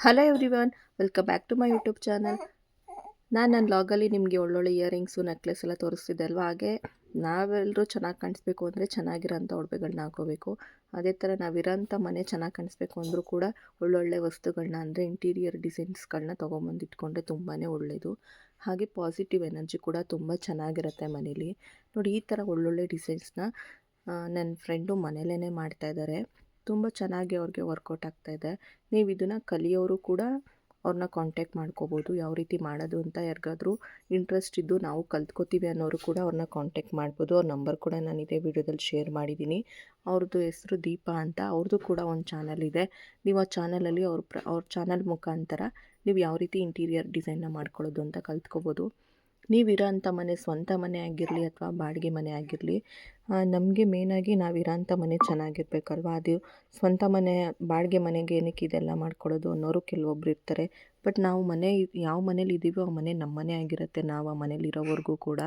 Hello everyone welcome back to my YouTube channel ನಾನು ನನ್ನ ಲಾಗಲ್ಲಿ ನಿಮಗೆ ಒಳ್ಳೊಳ್ಳೆ ಇಯರಿಂಗ್ಸು ನೆಕ್ಲೆಸ್ ಎಲ್ಲ ತೋರಿಸ್ತಿದ್ದೆ ಅಲ್ವಾ? ಹಾಗೆ ನಾವೆಲ್ಲರೂ ಚೆನ್ನಾಗಿ ಕಾಣಿಸ್ಬೇಕು ಅಂದರೆ ಚೆನ್ನಾಗಿರೋಂಥ ಒಡವೆಗಳನ್ನ ಹಾಕೋಬೇಕು. ಅದೇ ಥರ ನಾವಿರೋಂಥ ಮನೆ ಚೆನ್ನಾಗಿ ಕಾಣಿಸ್ಬೇಕು ಅಂದರೂ ಕೂಡ ಒಳ್ಳೊಳ್ಳೆ ವಸ್ತುಗಳನ್ನ ಅಂದರೆ ಇಂಟೀರಿಯರ್ ಡಿಸೈನ್ಸ್ಗಳನ್ನ ತೊಗೊಂಬಂದು ಇಟ್ಕೊಂಡ್ರೆ ತುಂಬಾ ಒಳ್ಳೆಯದು ಹಾಗೆ ಪಾಸಿಟಿವ್ ಎನರ್ಜಿ ಕೂಡ ತುಂಬ ಚೆನ್ನಾಗಿರುತ್ತೆ ಮನೇಲಿ. ನೋಡಿ, ಈ ಥರ ಒಳ್ಳೊಳ್ಳೆ ಡಿಸೈನ್ಸ್ನ ನನ್ನ ಫ್ರೆಂಡು ಮನೇಲೇ ಮಾಡ್ತಾಯಿದ್ದಾರೆ ತುಂಬ ಚೆನ್ನಾಗಿ ಅವ್ರಿಗೆ ವರ್ಕೌಟ್ ಆಗ್ತಾಯಿದೆ ನೀವು ಇದನ್ನು ಕಲಿಯೋರು ಕೂಡ ಅವ್ರನ್ನ ಕಾಂಟ್ಯಾಕ್ಟ್ ಮಾಡ್ಕೋಬೋದು, ಯಾವ ರೀತಿ ಮಾಡೋದು ಅಂತ ಯಾರಿಗಾದ್ರೂ ಇಂಟ್ರೆಸ್ಟ್ ಇದ್ದು ನಾವು ಕಲ್ತ್ಕೋತೀವಿ ಅನ್ನೋರು ಕೂಡ ಅವ್ರನ್ನ ಕಾಂಟ್ಯಾಕ್ಟ್ ಮಾಡ್ಬೋದು. ಅವ್ರ ನಂಬರ್ ಕೂಡ ನಾನು ಇದೇ ವಿಡಿಯೋದಲ್ಲಿ ಶೇರ್ ಮಾಡಿದ್ದೀನಿ ಅವ್ರದ್ದು ಹೆಸರು ದೀಪಾ ಅಂತ ಅವ್ರದ್ದು ಕೂಡ ಒಂದು ಚಾನಲ್ ಇದೆ. ನೀವು ಆ ಚಾನಲಲ್ಲಿ ಅವ್ರ ಪ್ರ, ಅವ್ರ ಚಾನಲ್ ಮುಖಾಂತರ ನೀವು ಯಾವ ರೀತಿ ಇಂಟೀರಿಯರ್ ಡಿಸೈನ್ನ ಮಾಡ್ಕೊಳ್ಳೋದು ಅಂತ ಕಲ್ತ್ಕೋಬೋದು. ನೀವಿರೋ ಅಂಥ ಮನೆ ಸ್ವಂತ ಮನೆ ಆಗಿರಲಿ ಅಥವಾ ಬಾಡಿಗೆ ಮನೆ ಆಗಿರಲಿ ನಮಗೆ ಮೇನಾಗಿ ನಾವಿರೋ ಅಂಥ ಮನೆ ಚೆನ್ನಾಗಿರ್ಬೇಕಲ್ವ? ಅದು ಸ್ವಂತ ಮನೆ, ಬಾಡಿಗೆ ಮನೆಗೆ ಏನಕ್ಕೆ ಇದೆಲ್ಲ ಮಾಡ್ಕೊಳ್ಳೋದು ಅನ್ನೋರು ಕೆಲವೊಬ್ರು ಇರ್ತಾರೆ. ಬಟ್ ನಾವು ಮನೆ, ಯಾವ ಮನೇಲಿ ಇದ್ದೀವೋ ಆ ಮನೆ ನಮ್ಮ ಮನೆ ಆಗಿರುತ್ತೆ. ನಾವು ಆ ಮನೇಲಿ ಇರೋವರೆಗೂ ಕೂಡ.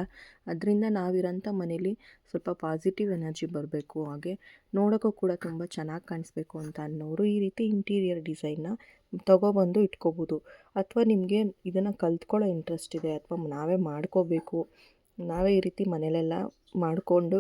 ಅದರಿಂದ ನಾವಿರೋಂಥ ಮನೇಲಿ ಸ್ವಲ್ಪ ಪಾಸಿಟಿವ್ ಎನರ್ಜಿ ಬರಬೇಕು. ಹಾಗೆ ನೋಡೋಕ್ಕೂ ಕೂಡ ತುಂಬ ಚೆನ್ನಾಗಿ ಕಾಣಿಸ್ಬೇಕು ಅಂತ ಅನ್ನೋರು ಈ ರೀತಿ ಇಂಟೀರಿಯರ್ ಡಿಸೈನ್ನ ತಗೊಬಂದು ಇಟ್ಕೋಬೋದು. ಅಥವಾ ನಿಮಗೆ ಇದನ್ನು ಕಲ್ತ್ಕೊಳ್ಳೋ ಇಂಟ್ರೆಸ್ಟ್ ಇದೆ, ಅಥವಾ ನಾವೇ ಮಾಡ್ಕೋಬೇಕು. ನಾವೇ ಈ ರೀತಿ ಮನೇಲೆಲ್ಲ ಮಾಡಿಕೊಂಡು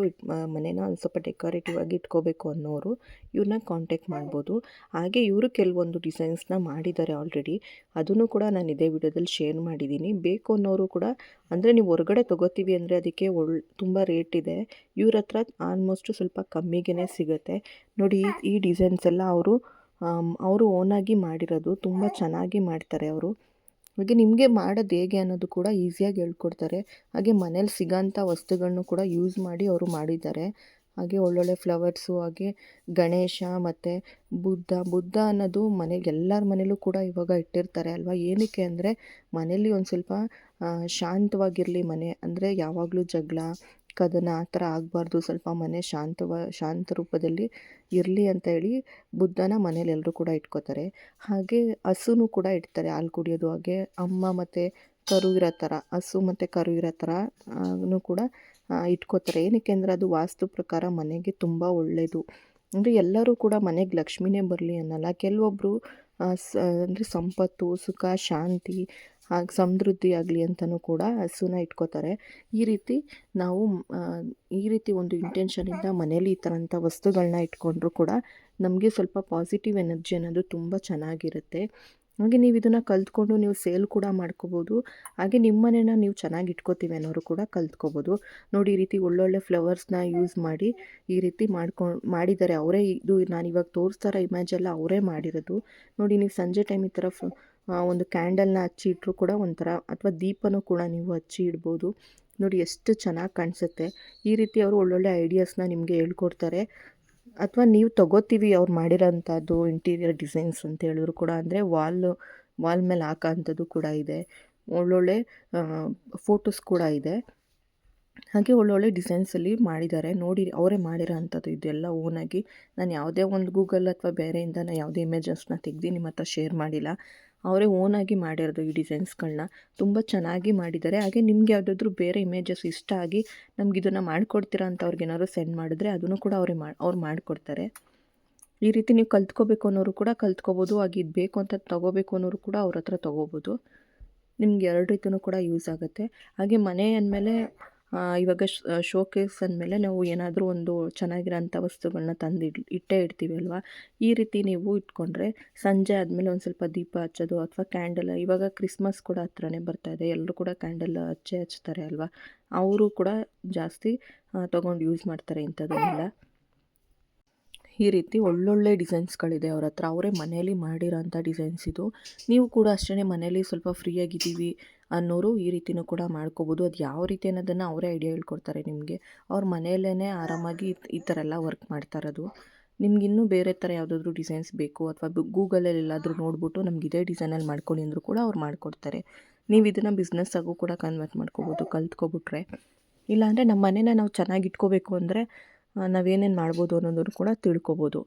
ಮನೇನ ಒಂದು ಸ್ವಲ್ಪ ಡೆಕೋರೇಟಿವ್ ಆಗಿ ಇಟ್ಕೋಬೇಕು ಅನ್ನೋರು ಇವ್ರನ್ನ ಕಾಂಟ್ಯಾಕ್ಟ್ ಮಾಡ್ಬೋದು. ಹಾಗೆ ಇವರು ಕೆಲವೊಂದು ಡಿಸೈನ್ಸ್ನ ಮಾಡಿದ್ದಾರೆ ಆಲ್ರೆಡಿ ಅದನ್ನು ಕೂಡ ನಾನು ಇದೇ ವಿಡಿಯೋದಲ್ಲಿ ಶೇರ್ ಮಾಡಿದ್ದೀನಿ ಬೇಕು ಅನ್ನೋರು ಕೂಡ, ಅಂದರೆ ನೀವು ಹೊರಗಡೆ ತೊಗೋತೀವಿ ಅಂದರೆ ಅದಕ್ಕೆ ಒಳ್ಳೆ ತುಂಬ ರೇಟ್ ಇದೆ. ಇವ್ರ ಹತ್ರ ಆಲ್ಮೋಸ್ಟು ಸ್ವಲ್ಪ ಕಮ್ಮಿಗೆ ಸಿಗುತ್ತೆ. ನೋಡಿ ಈ ಡಿಸೈನ್ಸ್ ಎಲ್ಲ ಅವರು ಅವರು ಓನಾಗಿ ಮಾಡಿರೋದು, ತುಂಬ ಚೆನ್ನಾಗಿ ಮಾಡ್ತಾರೆ ಅವರು. ಹಾಗೆ ನಿಮಗೆ ಮಾಡೋದು ಹೇಗೆ ಅನ್ನೋದು ಕೂಡ ಈಸಿಯಾಗಿ ಹೇಳ್ಕೊಡ್ತಾರೆ. ಹಾಗೆ ಮನೇಲಿ ಸಿಗೋಂಥ ವಸ್ತುಗಳನ್ನು ಕೂಡ ಯೂಸ್ ಮಾಡಿ ಅವರು ಮಾಡಿದ್ದಾರೆ. ಹಾಗೆ ಒಳ್ಳೊಳ್ಳೆ ಫ್ಲವರ್ಸು ಹಾಗೆ ಗಣೇಶ ಮತ್ತು ಬುದ್ಧ ಬುದ್ಧ ಅನ್ನೋದು ಮನೆಗೆ ಎಲ್ಲರ ಮನೇಲೂ ಕೂಡ ಇವಾಗ ಇಟ್ಟಿರ್ತಾರೆ ಅಲ್ವಾ? ಏನಕ್ಕೆ ಅಂದರೆ ಮನೇಲಿ ಒಂದು ಸ್ವಲ್ಪ ಶಾಂತವಾಗಿರಲಿ ಮನೆ. ಅಂದರೆ ಯಾವಾಗಲೂ ಜಗಳ ಕದನ ಆ ಥರ ಆಗಬಾರ್ದು, ಸ್ವಲ್ಪ ಮನೆ ಶಾಂತವ, ಶಾಂತ ರೂಪದಲ್ಲಿ ಇರಲಿ ಅಂತ ಹೇಳಿ ಬುದ್ಧನ ಮನೇಲಿ ಎಲ್ಲರೂ ಕೂಡ ಇಟ್ಕೋತಾರೆ. ಹಾಗೆ ಹಸುನೂ ಕೂಡ ಇಡ್ತಾರೆ ಹಾಲು ಕುಡಿಯೋದು, ಹಾಗೆ ಅಮ್ಮ ಮತ್ತು ಕರು ಇರೋ ಥರ, ಹಸು ಮತ್ತು ಕರು ಇರೋ ಥರ ಕೂಡ ಇಟ್ಕೋತಾರೆ. ಏನಕ್ಕೆ ಅಂದರೆ ಅದು ವಾಸ್ತು ಪ್ರಕಾರ ಮನೆಗೆ ತುಂಬ ಒಳ್ಳೆಯದು ಅಂದರೆ ಎಲ್ಲರೂ ಕೂಡ ಮನೆಗೆ ಲಕ್ಷ್ಮಿನೇ ಬರಲಿ ಅನ್ನೋಲ್ಲ. ಕೆಲವೊಬ್ಬರು ಅಂದರೆ ಸಂಪತ್ತು, ಸುಖ, ಶಾಂತಿ ಹಾಗೆ ಸಮೃದ್ಧಿ ಆಗಲಿ ಅಂತಲೂ ಕೂಡ ಹಸುನ ಇಟ್ಕೋತಾರೆ. ಈ ರೀತಿ ನಾವು ಈ ರೀತಿ ಒಂದು ಇಂಟೆನ್ಷನಿಂದ ಮನೇಲಿ ಈ ಥರಂಥ ವಸ್ತುಗಳನ್ನ ಇಟ್ಕೊಂಡ್ರೂ ಕೂಡ ನಮಗೆ ಸ್ವಲ್ಪ ಪಾಸಿಟಿವ್ ಎನರ್ಜಿ ಅನ್ನೋದು ತುಂಬ ಚೆನ್ನಾಗಿರುತ್ತೆ. ಹಾಗೆ ನೀವು ಇದನ್ನು ಕಲ್ತ್ಕೊಂಡು ನೀವು ಸೇಲ್ ಕೂಡ ಮಾಡ್ಕೋಬೋದು. ಹಾಗೆ ನಿಮ್ಮ ಮನೇನ ನೀವು ಚೆನ್ನಾಗಿ ಇಟ್ಕೋತೀವಿ ಅನ್ನೋರು ಕೂಡ ಕಲ್ತ್ಕೋಬೋದು. ನೋಡಿ, ಈ ರೀತಿ ಒಳ್ಳೊಳ್ಳೆ ಫ್ಲವರ್ಸ್ನ ಯೂಸ್ ಮಾಡಿ ಈ ರೀತಿ ಮಾಡ್ಕೊಂಡು ಮಾಡಿದ್ದಾರೆ ಅವರೇ ಇದು ನಾನು ಇವಾಗ ತೋರಿಸ್ತಾರ ಇಮೇಜೆಲ್ಲ ಅವರೇ ಮಾಡಿರೋದು. ನೋಡಿ, ನೀವು ಸಂಜೆ ಟೈಮ್ ಈ ಥರ ಒಂದು ಕ್ಯಾಂಡಲ್ನ ಹಚ್ಚಿ ಇಟ್ಟರೂ ಕೂಡ ಒಂಥರ, ಅಥವಾ ದೀಪನೂ ಕೂಡ ನೀವು ಹಚ್ಚಿ ಇಡ್ಬೋದು. ನೋಡಿ ಎಷ್ಟು ಚೆನ್ನಾಗಿ ಕಾಣಿಸುತ್ತೆ. ಈ ರೀತಿ ಅವರು ಒಳ್ಳೊಳ್ಳೆ ಐಡಿಯಾಸ್ನ ನಿಮಗೆ ಹೇಳ್ಕೊಡ್ತಾರೆ. ಅಥವಾ ನೀವು ತಗೋತೀವಿ ಅವ್ರು ಮಾಡಿರೋಂಥದ್ದು ಇಂಟೀರಿಯರ್ ಡಿಸೈನ್ಸ್ ಅಂತ ಹೇಳಿದ್ರು ಕೂಡ, ಅಂದರೆ ವಾಲ್ ವಾಲ್ ಮೇಲೆ ಹಾಕೋಂಥದ್ದು ಕೂಡ ಇದೆ. ಒಳ್ಳೊಳ್ಳೆ ಫೋಟೋಸ್ ಕೂಡ ಇದೆ. ಹಾಗೆ ಒಳ್ಳೊಳ್ಳೆ ಡಿಸೈನ್ಸಲ್ಲಿ ಮಾಡಿದ್ದಾರೆ. ನೋಡಿ, ಅವರೇ ಮಾಡಿರೋ ಅಂಥದ್ದು ಇದೆಲ್ಲ ಓನಾಗಿ. ನಾನು ಯಾವುದೇ ಒಂದು ಗೂಗಲ್ ಅಥವಾ ಬೇರೆಯಿಂದ ನಾನು ಯಾವುದೇ ಇಮೇಜಸ್ನ ತೆಗ್ದು ನಿಮ್ಮ ಹತ್ರ ಶೇರ್ ಮಾಡಿಲ್ಲ. ಅವರೇ ಓನಾಗಿ ಮಾಡಿರೋದು ಈ ಡಿಸೈನ್ಸ್ಗಳನ್ನ ತುಂಬ ಚೆನ್ನಾಗಿ ಮಾಡಿದ್ದಾರೆ. ಹಾಗೆ ನಿಮ್ಗೆ ಯಾವುದಾದ್ರೂ ಬೇರೆ ಇಮೇಜಸ್ ಇಷ್ಟ ಆಗಿ ನಮ್ಗೆ ಇದನ್ನು ಮಾಡಿಕೊಡ್ತೀರಾ ಅಂತ ಅವ್ರಿಗೆ ಏನಾದ್ರು ಸೆಂಡ್ ಮಾಡಿದ್ರೆ ಅದನ್ನು ಕೂಡ ಅವ್ರಿಗೆ ಮಾಡಿ ಅವ್ರು ಮಾಡಿಕೊಡ್ತಾರೆ. ಈ ರೀತಿ ನೀವು ಕಲ್ತ್ಕೋಬೇಕು ಅನ್ನೋರು ಕೂಡ ಕಲ್ತ್ಕೋಬೋದು, ಹಾಗೆ ಇದು ಬೇಕು ಅಂತ ತೊಗೋಬೇಕು ಅನ್ನೋರು ಕೂಡ ಅವ್ರ ಹತ್ರ ತೊಗೋಬೋದು. ನಿಮ್ಗೆ ಎರಡು ರೀತಿಯೂ ಕೂಡ ಯೂಸ್ ಆಗುತ್ತೆ. ಹಾಗೆ ಮನೆ ಅಂದಮೇಲೆ ಇವಾಗ ಶೋಕೇಸ್ ಅಂದಮೇಲೆ ನಾವು ಏನಾದರೂ ಒಂದು ಚೆನ್ನಾಗಿರೋಂಥ ವಸ್ತುಗಳನ್ನ ತಂದು ಇಟ್ಟೇ ಇಡ್ತೀವಿ ಅಲ್ವಾ? ಈ ರೀತಿ ನೀವು ಇಟ್ಕೊಂಡ್ರೆ ಸಂಜೆ ಆದಮೇಲೆ ಒಂದು ಸ್ವಲ್ಪ ದೀಪ ಹಚ್ಚೋದು ಅಥವಾ ಕ್ಯಾಂಡಲ್ ಇವಾಗ ಕ್ರಿಸ್ಮಸ್ ಕೂಡ ಹತ್ರನೇ ಇದೆ. ಎಲ್ಲರೂ ಕೂಡ ಕ್ಯಾಂಡಲ್ ಹಚ್ಚೇ ಹಚ್ತಾರೆ ಅಲ್ವಾ? ಅವರು ಕೂಡ ಜಾಸ್ತಿ ತೊಗೊಂಡು ಯೂಸ್ ಮಾಡ್ತಾರೆ ಇಂಥದ್ದನ್ನೆಲ್ಲ. ಈ ರೀತಿ ಒಳ್ಳೊಳ್ಳೆ ಡಿಸೈನ್ಸ್ಗಳಿದೆ ಅವ್ರ ಹತ್ರ. ಅವರೇ ಮನೇಲಿ ಮಾಡಿರೋಂಥ ಡಿಸೈನ್ಸ್ ಇದು. ನೀವು ಕೂಡ ಅಷ್ಟೇ ಮನೇಲಿ ಸ್ವಲ್ಪ ಫ್ರೀಯಾಗಿದ್ದೀವಿ ಅನ್ನೋರು ಈ ರೀತಿಯೂ ಕೂಡ ಮಾಡ್ಕೋಬೋದು. ಅದು ಯಾವ ರೀತಿ ಅನ್ನೋದನ್ನು ಅವರೇ ಐಡಿಯಾ ಹೇಳ್ಕೊಡ್ತಾರೆ ನಿಮಗೆ. ಅವ್ರ ಮನೆಯಲ್ಲೇ ಆರಾಮಾಗಿ ಈ ಥರ ಎಲ್ಲ ವರ್ಕ್ ಮಾಡ್ತಾ ಇರೋದು. ಇನ್ನೂ ಬೇರೆ ಥರ ಯಾವುದಾದ್ರೂ ಡಿಸೈನ್ಸ್ ಬೇಕು ಅಥವಾ ಗೂಗಲಲ್ಲಿ ಎಲ್ಲಾದರೂ ನೋಡ್ಬಿಟ್ಟು ನಮ್ಗೆ ಇದೇ ಡಿಸೈನಲ್ಲಿ ಮಾಡ್ಕೊಳ್ಳಿ ಅಂದರೂ ಕೂಡ ಅವ್ರು ಮಾಡಿಕೊಡ್ತಾರೆ. ನೀವು ಇದನ್ನು ಬಿಸ್ನೆಸ್ ಆಗೂ ಕೂಡ ಕನ್ವರ್ಟ್ ಮಾಡ್ಕೋಬೋದು, ಕಲ್ತ್ಕೊಬಿಟ್ರೆ. ಇಲ್ಲಾಂದರೆ ನಮ್ಮ ಮನೇನ ನಾವು ಚೆನ್ನಾಗಿ ಇಟ್ಕೋಬೇಕು ಅಂದರೆ ನಾವೇನೇನು ಮಾಡ್ಬೋದು ಅನ್ನೋದನ್ನು ಕೂಡ ತಿಳ್ಕೊಬೋದು.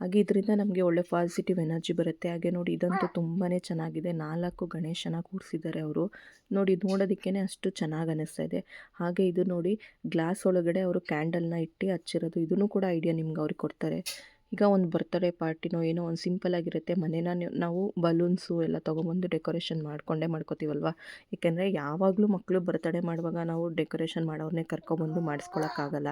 ಹಾಗೆ ಇದರಿಂದ ನಮಗೆ ಒಳ್ಳೆ ಪಾಸಿಟಿವ್ ಎನರ್ಜಿ ಬರುತ್ತೆ. ಹಾಗೆ ನೋಡಿ ಇದಂತೂ ತುಂಬಾ ಚೆನ್ನಾಗಿದೆ. ನಾಲ್ಕು ಗಣೇಶನ ಕೂರಿಸಿದ್ದಾರೆ ಅವರು. ನೋಡಿ ನೋಡೋದಕ್ಕೇ ಅಷ್ಟು ಚೆನ್ನಾಗಿ ಅನ್ನಿಸ್ತಾ ಇದೆ. ಹಾಗೆ ಇದು ನೋಡಿ ಗ್ಲಾಸ್ ಒಳಗಡೆ ಅವರು ಕ್ಯಾಂಡಲ್ನ ಇಟ್ಟು ಹಚ್ಚಿರೋದು. ಇದನ್ನು ಕೂಡ ಐಡಿಯಾ ನಿಮ್ಗೆ ಅವ್ರಿಗೆ ಕೊಡ್ತಾರೆ. ಈಗ ಒಂದು ಬರ್ತ್ಡೇ ಪಾರ್ಟಿನೋ ಏನೋ ಒಂದು ಸಿಂಪಲ್ ಆಗಿರುತ್ತೆ. ಮನೇನ ನೀವು- ಬಲೂನ್ಸು ಎಲ್ಲ ತೊಗೊಂಬಂದು ಡೆಕೋರೇಷನ್ ಮಾಡ್ಕೊಂಡೇ ಮಾಡ್ಕೋತೀವಲ್ವ? ಏಕೆಂದರೆ ಯಾವಾಗಲೂ ಮಕ್ಕಳು ಬರ್ತಡೇ ಮಾಡುವಾಗ ನಾವು ಡೆಕೋರೇಷನ್ ಮಾಡೋರನ್ನೇ ಕರ್ಕೊಬಂದು ಮಾಡಿಸ್ಕೊಳಕ್ಕಾಗಲ್ಲ.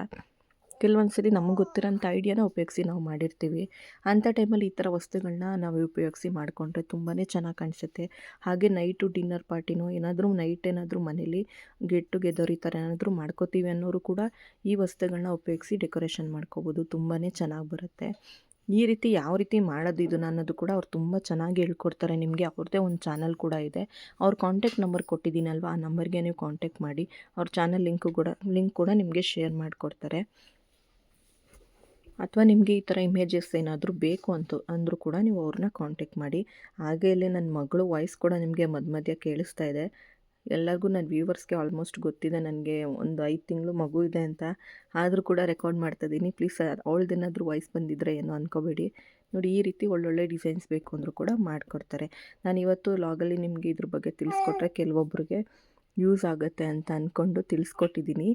ಕೆಲವೊಂದು ಸರಿ ನಮಗೆ ಗೊತ್ತಿರೋಂಥ ಐಡಿಯಾನ ಉಪಯೋಗಿಸಿ ನಾವು ಮಾಡಿರ್ತೀವಿ. ಅಂಥ ಟೈಮಲ್ಲಿ ಈ ಥರ ವಸ್ತುಗಳನ್ನ ನಾವು ಉಪಯೋಗಿಸಿ ಮಾಡಿಕೊಂಡ್ರೆ ತುಂಬಾ ಚೆನ್ನಾಗಿ ಕಾಣಿಸುತ್ತೆ. ಹಾಗೆ ನೈಟು ಡಿನ್ನರ್ ಪಾರ್ಟಿನೋ ಏನಾದರೂ ನೈಟ್ ಏನಾದರೂ ಮನೇಲಿ ಗೆಟ್ ಟುಗೆದರ್ ಈ ಥರ ಏನಾದರೂ ಮಾಡ್ಕೋತೀವಿ ಅನ್ನೋರು ಕೂಡ ಈ ವಸ್ತುಗಳನ್ನ ಉಪಯೋಗಿಸಿ ಡೆಕೋರೇಷನ್ ಮಾಡ್ಕೋಬೋದು. ತುಂಬಾ ಚೆನ್ನಾಗಿ ಬರುತ್ತೆ. ಈ ರೀತಿ ಯಾವ ರೀತಿ ಮಾಡೋದು ಇದನ್ನು ಅನ್ನೋದು ಕೂಡ ಅವ್ರು ತುಂಬ ಚೆನ್ನಾಗಿ ಹೇಳ್ಕೊಡ್ತಾರೆ. ನಿಮಗೆ ಅವ್ರದ್ದೇ ಒಂದು ಚಾನಲ್ ಕೂಡ ಇದೆ. ಅವ್ರ ಕಾಂಟ್ಯಾಕ್ಟ್ ನಂಬರ್ ಕೊಟ್ಟಿದ್ದೀನಲ್ವ? ಆ ನಂಬರ್ಗೆ ನೀವು ಕಾಂಟ್ಯಾಕ್ಟ್ ಮಾಡಿ. ಅವ್ರ ಚಾನಲ್ ಲಿಂಕು ಕೂಡ, ಲಿಂಕ್ ಕೂಡ ನಿಮಗೆ ಶೇರ್ ಮಾಡಿಕೊಡ್ತಾರೆ. ಅಥವಾ ನಿಮಗೆ ಈ ಥರ ಇಮೇಜಸ್ ಏನಾದರೂ ಬೇಕು ಅಂತ, ಅಂದರೂ ಕೂಡ ನೀವು ಅವ್ರನ್ನ ಕಾಂಟ್ಯಾಕ್ಟ್ ಮಾಡಿ. ಹಾಗೆ ಇಲ್ಲಿ ನನ್ನ ಮಗಳು ವಾಯ್ಸ್ ಕೂಡ ನಿಮಗೆ ಮಧ್ಯ ಮಧ್ಯ ಕೇಳಿಸ್ತಾ ಇದೆ. ಎಲ್ಲರಿಗೂ ನನ್ನ ವ್ಯೂವರ್ಸ್ಗೆ ಆಲ್ಮೋಸ್ಟ್ ಗೊತ್ತಿದೆ ನನಗೆ ಒಂದು ಐದು ತಿಂಗಳು ಮಗು ಇದೆ ಅಂತ. ಆದರೂ ಕೂಡ ರೆಕಾರ್ಡ್ ಮಾಡ್ತಾಯಿದ್ದೀನಿ ಪ್ಲೀಸ್ ಅವಳದೇನಾದರೂ ವಾಯ್ಸ್ ಬಂದಿದ್ದರೆ ಏನೋ ಅಂದ್ಕೋಬೇಡಿ ನೋಡಿ, ಈ ರೀತಿ ಒಳ್ಳೊಳ್ಳೆ ಡಿಸೈನ್ಸ್ ಬೇಕು ಅಂದರೂ ಕೂಡ ಮಾಡಿಕೊಡ್ತಾರೆ. ನಾನು ಇವತ್ತು ಲಾಗಲ್ಲಿ ನಿಮಗೆ ಇದ್ರ ಬಗ್ಗೆ ತಿಳಿಸ್ಕೊಟ್ರೆ ಕೆಲವೊಬ್ಬರಿಗೆ ಯೂಸ್ ಆಗುತ್ತೆ ಅಂತ ಅಂದ್ಕೊಂಡು ತಿಳಿಸ್ಕೊಟ್ಟಿದ್ದೀನಿ.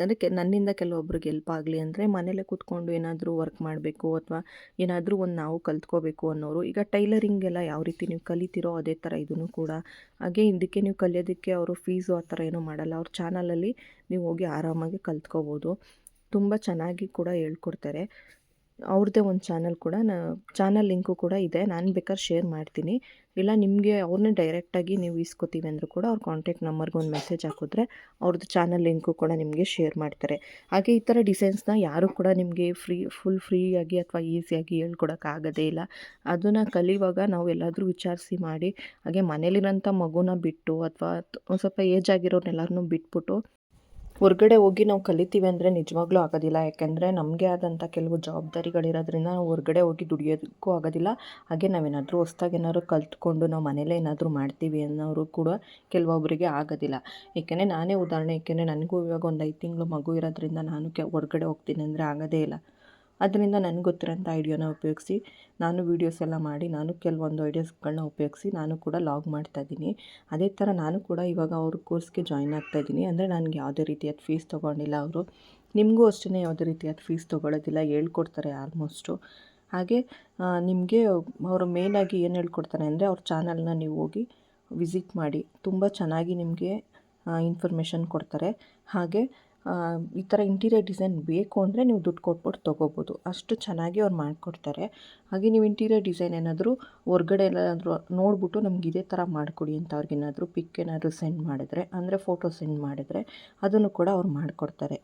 ಅದಕ್ಕೆ ನನ್ನಿಂದ ಕೆಲವೊಬ್ರಿಗೆ ಎಲ್ಪ್ ಆಗಲಿ ಅಂದರೆ ಮನೇಲೆ ಕೂತ್ಕೊಂಡು ಏನಾದರೂ ವರ್ಕ್ ಮಾಡಬೇಕು ಅಥವಾ ಏನಾದರೂ ಒಂದು ನಾವು ಕಲ್ತ್ಕೋಬೇಕು ಅನ್ನೋರು. ಈಗ ಟೈಲರಿಂಗ್ ಎಲ್ಲ ಯಾವ ರೀತಿ ನೀವು ಕಲಿತೀರೋ ಅದೇ ಥರ ಇದನ್ನು ಕೂಡ. ಹಾಗೆ ಇದಕ್ಕೆ ನೀವು ಕಲಿಯೋದಕ್ಕೆ ಅವರು ಫೀಸು ಆ ಥರ ಏನೂ ಮಾಡಲ್ಲ. ಅವ್ರ ಚಾನಲಲ್ಲಿ ನೀವು ಹೋಗಿ ಆರಾಮಾಗಿ ಕಲ್ತ್ಕೋಬೋದು. ತುಂಬ ಚೆನ್ನಾಗಿ ಕೂಡ ಹೇಳ್ಕೊಡ್ತಾರೆ. ಅವ್ರದ್ದೇ ಒಂದು ಚಾನಲ್ ಕೂಡ ನಾ ಚಾನಲ್ ಲಿಂಕು ಕೂಡ ಇದೆ. ನಾನು ಬೇಕಾದ್ರೆ ಶೇರ್ ಮಾಡ್ತೀನಿ. ಇಲ್ಲ, ನಿಮಗೆ ಅವ್ರನ್ನೇ ಡೈರೆಕ್ಟಾಗಿ ನೀವು ಇಸ್ಕೊತೀವಿ ಅಂದರೂ ಕೂಡ ಅವ್ರ ಕಾಂಟ್ಯಾಕ್ಟ್ ನಂಬರ್ಗೆ ಒಂದು ಮೆಸೇಜ್ ಹಾಕಿದ್ರೆ ಅವ್ರದ್ದು ಚಾನಲ್ ಲಿಂಕು ಕೂಡ ನಿಮಗೆ ಶೇರ್ ಮಾಡ್ತಾರೆ. ಹಾಗೆ ಈ ಥರ ಡಿಸೈನ್ಸ್ನ ಯಾರೂ ಕೂಡ ನಿಮಗೆ ಫ್ರೀ ಫುಲ್ ಫ್ರೀಯಾಗಿ ಅಥವಾ ಈಸಿಯಾಗಿ ಹೇಳ್ಕೊಡೋಕ್ಕಾಗೋದೇ ಇಲ್ಲ. ಅದನ್ನು ಕಲಿಯುವಾಗ ನಾವು ಎಲ್ಲಾದರೂ ವಿಚಾರಿಸಿ ಮಾಡಿ, ಹಾಗೆ ಮನೇಲಿರೋಂಥ ಮಗುನ ಬಿಟ್ಟು ಅಥವಾ ಸ್ವಲ್ಪ ಏಜ್ ಆಗಿರೋರ್ನೆಲ್ಲರನ್ನೂ ಬಿಟ್ಬಿಟ್ಟು ಹೊರ್ಗಡೆ ಹೋಗಿ ನಾವು ಕಲಿತೀವಿ ಅಂದರೆ ನಿಜವಾಗ್ಲೂ ಆಗೋದಿಲ್ಲ. ಯಾಕೆಂದರೆ ನಮಗೆ ಆದಂಥ ಕೆಲವು ಜವಾಬ್ದಾರಿಗಳಿರೋದ್ರಿಂದ ನಾವು ಹೊರಗಡೆ ಹೋಗಿ ದುಡಿಯೋದಕ್ಕೂ ಆಗೋದಿಲ್ಲ. ಹಾಗೆ ನಾವೇನಾದರೂ ಹೊಸ್ದಾಗಿ ಏನಾದ್ರು ಕಲ್ತ್ಕೊಂಡು ನಾವು ಮನೇಲೇ ಏನಾದರೂ ಮಾಡ್ತೀವಿ ಅನ್ನೋರು ಕೂಡ ಕೆಲವೊಬ್ಬರಿಗೆ ಆಗೋದಿಲ್ಲ. ಏಕೆಂದರೆ ನಾನೇ ಉದಾಹರಣೆ, ಏಕೆಂದರೆ ನನಗೂ ಇವಾಗ ಒಂದು ಐದು ತಿಂಗಳು ಮಗು ಇರೋದ್ರಿಂದ ನಾನು ಕೆ, ಹೊರ್ಗಡೆ ಹೋಗ್ತೀನಿ ಅಂದರೆ ಆಗೋದೇ ಇಲ್ಲ. ಅದರಿಂದ ನನಗೆ ಗೊತ್ತಿರೋಂಥ ಐಡಿಯಾನ ಉಪಯೋಗಿಸಿ, ನಾನು ವೀಡಿಯೋಸ್ ಎಲ್ಲ ಮಾಡಿ, ನಾನು ಕೆಲವೊಂದು ಐಡಿಯಾಸ್ಗಳನ್ನ ಉಪಯೋಗಿಸಿ, ನಾನು ಕೂಡ ಲಾಗ್ ಮಾಡ್ತಾ ಇದ್ದೀನಿ. ಅದೇ ಥರ ನಾನು ಕೂಡ ಇವಾಗ ಅವ್ರ ಕೋರ್ಸ್ಗೆ ಜಾಯ್ನ್ ಆಗ್ತಾಯಿದ್ದೀನಿ ಅಂದರೆ ನನಗೆ ಯಾವುದೇ ರೀತಿಯಾದ ಫೀಸ್ ತೊಗೊಂಡಿಲ್ಲ ಅವರು. ನಿಮಗೂ ಅಷ್ಟೇ ಯಾವುದೇ ರೀತಿಯಾದ ಫೀಸ್ ತೊಗೊಳ್ಳೋದಿಲ್ಲ ಹೇಳ್ಕೊಡ್ತಾರೆ ಆಲ್ಮೋಸ್ಟು ಹಾಗೆ ನಿಮಗೆ ಅವರು ಮೇನಾಗಿ ಏನು ಹೇಳ್ಕೊಡ್ತಾರೆ ಅಂದರೆ ಅವ್ರ ಚಾನಲ್ನ ನೀವು ಹೋಗಿ ವಿಸಿಟ್ ಮಾಡಿ, ತುಂಬ ಚೆನ್ನಾಗಿ ನಿಮಗೆ ಇನ್ಫಾರ್ಮೇಷನ್ ಕೊಡ್ತಾರೆ. ಹಾಗೆ ಈ ಥರ ಇಂಟೀರಿಯರ್ ಡಿಸೈನ್ ಬೇಕು ಅಂದರೆ ನೀವು ದುಡ್ಡು ಕೊಟ್ಬಿಟ್ಟು ತೊಗೋಬೋದು. ಅಷ್ಟು ಚೆನ್ನಾಗಿ ಅವ್ರು ಮಾಡಿಕೊಡ್ತಾರೆ. ಹಾಗೆ ನೀವು ಇಂಟೀರಿಯರ್ ಡಿಸೈನ್ ಏನಾದರೂ ಹೊರ್ಗಡೆ ಎಲ್ಲಾದರೂ ನೋಡಿಬಿಟ್ಟು ನಮ್ಗೆ ಇದೇ ಥರ ಮಾಡಿಕೊಡಿ ಅಂತ ಅವ್ರಿಗೇನಾದರೂ ಪಿಕ್ ಏನಾದರೂ ಸೆಂಡ್ ಮಾಡಿದ್ರೆ, ಅಂದರೆ ಫೋಟೋ ಸೆಂಡ್ ಮಾಡಿದರೆ, ಅದನ್ನು ಕೂಡ ಅವ್ರು ಮಾಡಿಕೊಡ್ತಾರೆ.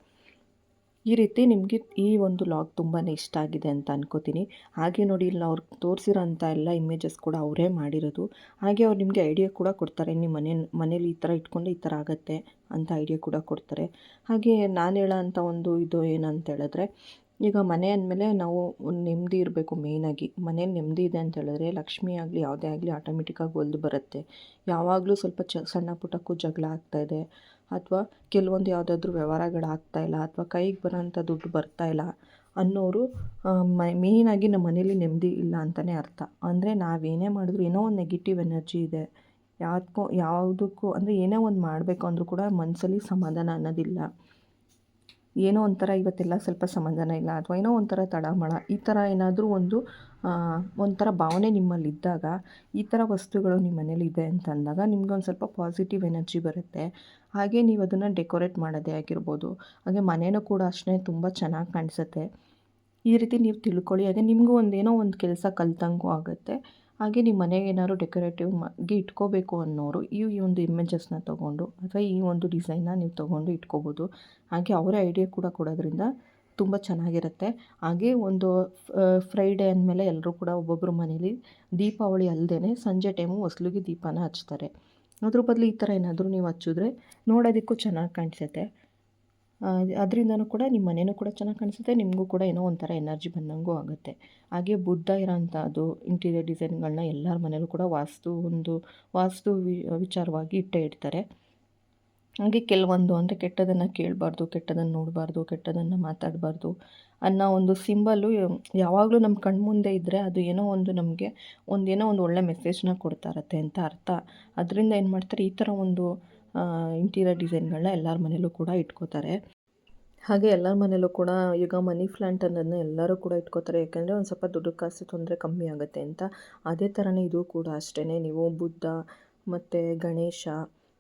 ಈ ರೀತಿ ನಿಮಗೆ ಈ ಒಂದು ಲಾಗ್ ತುಂಬಾ ಇಷ್ಟ ಆಗಿದೆ ಅಂತ ಅನ್ಕೋತೀನಿ. ಹಾಗೆ ನೋಡಿ ಇಲ್ಲಿ ಅವ್ರು ತೋರಿಸಿರೋ ಅಂಥ ಎಲ್ಲ ಇಮೇಜಸ್ ಕೂಡ ಅವರೇ ಮಾಡಿರೋದು. ಹಾಗೆ ಅವ್ರು ನಿಮಗೆ ಐಡಿಯಾ ಕೂಡ ಕೊಡ್ತಾರೆ. ನಿಮ್ಮ ಮನೆ, ಮನೇಲಿ ಈ ಥರ ಇಟ್ಕೊಂಡು ಈ ಥರ ಆಗುತ್ತೆ ಅಂತ ಐಡಿಯಾ ಕೂಡ ಕೊಡ್ತಾರೆ. ಹಾಗೆ ನಾನು ಹೇಳೋ ಒಂದು ಇದು ಏನಂತ ಹೇಳಿದ್ರೆ, ಈಗ ಮನೆ ಅಂದಮೇಲೆ ನಾವು ನೆಮ್ಮದಿ ಇರಬೇಕು ಮೇಯ್ನಾಗಿ ಮನೇಲಿ ನೆಮ್ಮದಿ ಇದೆ ಅಂತ ಹೇಳಿದ್ರೆ ಲಕ್ಷ್ಮಿ ಆಗಲಿ, ಯಾವುದೇ ಆಗಲಿ ಆಟೋಮೆಟಿಕ್ಕಾಗಿ ಒಲ್ದು ಬರುತ್ತೆ. ಯಾವಾಗಲೂ ಸ್ವಲ್ಪ ಚ, ಸಣ್ಣ ಪುಟ್ಟಕ್ಕೂ ಜಗಳ ಆಗ್ತಾಯಿದೆ ಅಥವಾ ಕೆಲವೊಂದು ಯಾವುದಾದ್ರೂ ಇಲ್ಲ ಅಥವಾ ಕೈಗೆ ಬರೋಂಥ ದುಡ್ಡು ಬರ್ತಾ ಇಲ್ಲ ಅನ್ನೋರು ಮೇಯ್ನಾಗಿ ನಮ್ಮ ಮನೇಲಿ ನೆಮ್ಮದಿ ಇಲ್ಲ ಅಂತಲೇ ಅರ್ಥ. ಅಂದರೆ ನಾವೇನೇ ಮಾಡಿದ್ರು ಏನೋ ಒಂದು ನೆಗೆಟಿವ್ ಎನರ್ಜಿ ಇದೆ. ಯಾವುದಕ್ಕೂ ಯಾವುದಕ್ಕೂ, ಅಂದರೆ ಏನೇ ಒಂದು ಮಾಡಬೇಕು ಅಂದರೂ ಕೂಡ ಮನಸ್ಸಲ್ಲಿ ಸಮಾಧಾನ ಅನ್ನೋದಿಲ್ಲ. ಏನೋ ಒಂಥರ ಇವತ್ತೆಲ್ಲ ಸ್ವಲ್ಪ ಸಮಾಧಾನ ಇಲ್ಲ ಅಥವಾ ಏನೋ ಒಂಥರ ತಳಮಳ ಈ ಥರ ಏನಾದರೂ ಒಂದು ಒಂಥರ ಭಾವನೆ ನಿಮ್ಮಲ್ಲಿದ್ದಾಗ ಈ ಥರ ವಸ್ತುಗಳು ನಿಮ್ಮ ಮನೇಲಿ ಇದೆ ಅಂತ ಅಂದಾಗ ನಿಮ್ಗೊಂದು ಸ್ವಲ್ಪ ಪಾಸಿಟಿವ್ ಎನರ್ಜಿ ಬರುತ್ತೆ. ಹಾಗೆ ನೀವು ಅದನ್ನು ಡೆಕೋರೇಟ್ ಮಾಡೋದೇ ಆಗಿರ್ಬೋದು, ಹಾಗೆ ಮನೇನೂ ಕೂಡ ಅಷ್ಟೇ ತುಂಬ ಚೆನ್ನಾಗಿ ಕಾಣಿಸುತ್ತೆ. ಈ ರೀತಿ ನೀವು ತಿಳ್ಕೊಳ್ಳಿ, ಹಾಗೆ ನಿಮಗೂ ಒಂದೇನೋ ಒಂದು ಕೆಲಸ ಕಲ್ತಂಗೂ ಆಗುತ್ತೆ. ಹಾಗೆ ನಿಮ್ಮ ಮನೆಗೆ ಏನಾದ್ರು ಡೆಕೋರೇಟಿವ್ ಆಗಿ ಇಟ್ಕೋಬೇಕು ಅನ್ನೋರು ಈ ಒಂದು ಇಮೇಜಸ್ನ ತೊಗೊಂಡು ಅಥವಾ ಈ ಒಂದು ಡಿಸೈನ್ನ ನೀವು ತೊಗೊಂಡು ಇಟ್ಕೋಬೋದು. ಹಾಗೆ ಅವರೇ ಐಡಿಯಾ ಕೂಡ ಕೊಡೋದ್ರಿಂದ ತುಂಬ ಚೆನ್ನಾಗಿರುತ್ತೆ. ಹಾಗೆ ಒಂದು ಫ್ರೈಡೇ ಅಂದಮೇಲೆ ಎಲ್ಲರೂ ಕೂಡ ಒಬ್ಬೊಬ್ಬರು ಮನೇಲಿ ದೀಪಾವಳಿ ಅಲ್ಲದೇ ಸಂಜೆ ಟೈಮು ಹೊಸ್ಲಿಗೆ ದೀಪನ ಹಚ್ತಾರೆ. ಅದ್ರ ಬದಲು ಈ ಥರ ಏನಾದರೂ ನೀವು ಹಚ್ಚಿದ್ರೆ ನೋಡೋದಕ್ಕೂ ಚೆನ್ನಾಗಿ ಕಾಣಿಸುತ್ತೆ. ಅದರಿಂದನೂ ಕೂಡ ನಿಮ್ಮ ಮನೆಯೂ ಕೂಡ ಚೆನ್ನಾಗಿ ಕಾಣಿಸುತ್ತೆ, ನಿಮಗೂ ಕೂಡ ಏನೋ ಒಂಥರ ಎನರ್ಜಿ ಬಂದಂಗೂ ಆಗುತ್ತೆ. ಹಾಗೆ ಬುದ್ಧ ಇರೋಂಥದ್ದು, ಇಂಟೀರಿಯರ್ ಡಿಸೈನ್ಗಳನ್ನ ಎಲ್ಲರ ಮನೇಲೂ ಕೂಡ ವಾಸ್ತು ಒಂದು, ವಾಸ್ತು ವಿಚಾರವಾಗಿ ಇಟ್ಟೇ ಇಡ್ತಾರೆ. ಹಾಗೆ ಕೆಲವೊಂದು ಅಂದರೆ ಕೆಟ್ಟದನ್ನು ಕೇಳಬಾರ್ದು, ಕೆಟ್ಟದನ್ನು ನೋಡಬಾರ್ದು, ಕೆಟ್ಟದನ್ನು ಮಾತಾಡಬಾರ್ದು ಅನ್ನೋ ಒಂದು ಸಿಂಬಲ್ಲು ಯಾವಾಗಲೂ ನಮ್ಮ ಕಣ್ಮುಂದೆ ಇದ್ದರೆ ಅದು ಏನೋ ಒಂದು ನಮಗೆ ಒಂದೇನೋ ಒಂದು ಒಳ್ಳೆ ಮೆಸೇಜ್ನ ಕೊಡ್ತಾ ಇರತ್ತೆ ಅಂತ ಅರ್ಥ. ಅದರಿಂದ ಏನು ಮಾಡ್ತಾರೆ, ಈ ಥರ ಒಂದು ಇಂಟೀರಿಯರ್ ಡಿಸೈನ್ಗಳನ್ನ ಎಲ್ಲರ ಮನೇಲೂ ಕೂಡ ಇಟ್ಕೋತಾರೆ. ಹಾಗೆ ಎಲ್ಲರ ಮನೇಲೂ ಕೂಡ ಈಗ ಮನಿ ಪ್ಲ್ಯಾಂಟ್ ಅನ್ನೋದನ್ನ ಎಲ್ಲರೂ ಕೂಡ ಇಟ್ಕೋತಾರೆ. ಯಾಕೆಂದರೆ ಒಂದು ಸ್ವಲ್ಪ ದುಡ್ಡು ಕಾಸು ತೊಂದರೆ ಕಮ್ಮಿ ಆಗುತ್ತೆ ಅಂತ. ಅದೇ ಥರನೇ ಇದು ಕೂಡ ಅಷ್ಟೇ ನೀವು ಬುದ್ಧ ಮತ್ತು ಗಣೇಶ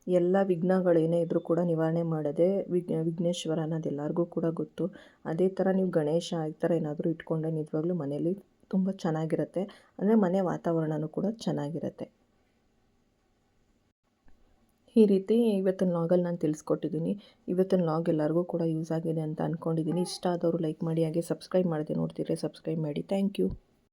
ಎಲ್ಲ ವಿಘ್ನಗಳೇನೇ ಇದ್ದರೂ ಕೂಡ ನಿವಾರಣೆ ಮಾಡದೆ ವಿಘ್ನ ವಿಘ್ನೇಶ್ವರ ಅನ್ನೋದು ಎಲ್ಲರಿಗೂ ಕೂಡ ಗೊತ್ತು. ಅದೇ ಥರ ನೀವು ಗಣೇಶ ಈ ಥರ ಏನಾದರೂ ಇಟ್ಕೊಂಡೆ ನಿಜವಾಗ್ಲೂ ಮನೇಲಿ ತುಂಬ ಚೆನ್ನಾಗಿರುತ್ತೆ. ಅಂದರೆ ಮನೆ ವಾತಾವರಣವೂ ಕೂಡ ಚೆನ್ನಾಗಿರುತ್ತೆ. ಈ ರೀತಿ ಇವತ್ತಿನ ಲಾಗಲ್ಲಿ ನಾನು ತಿಳಿಸ್ಕೊಟ್ಟಿದ್ದೀನಿ ಇವತ್ತಿನ ಲಾಗ್ ಎಲ್ಲರಿಗೂ ಕೂಡ ಯೂಸ್ ಆಗಿದೆ ಅಂತ ಅಂದ್ಕೊಂಡಿದ್ದೀನಿ ಇಷ್ಟ ಆದವರು ಲೈಕ್ ಮಾಡಿ, ಹಾಗೆ ಸಬ್ಸ್ಕ್ರೈಬ್ ಮಾಡಿದೆ ನೋಡ್ತಿದ್ರೆ ಸಬ್ಸ್ಕ್ರೈಬ್ ಮಾಡಿ. Thank you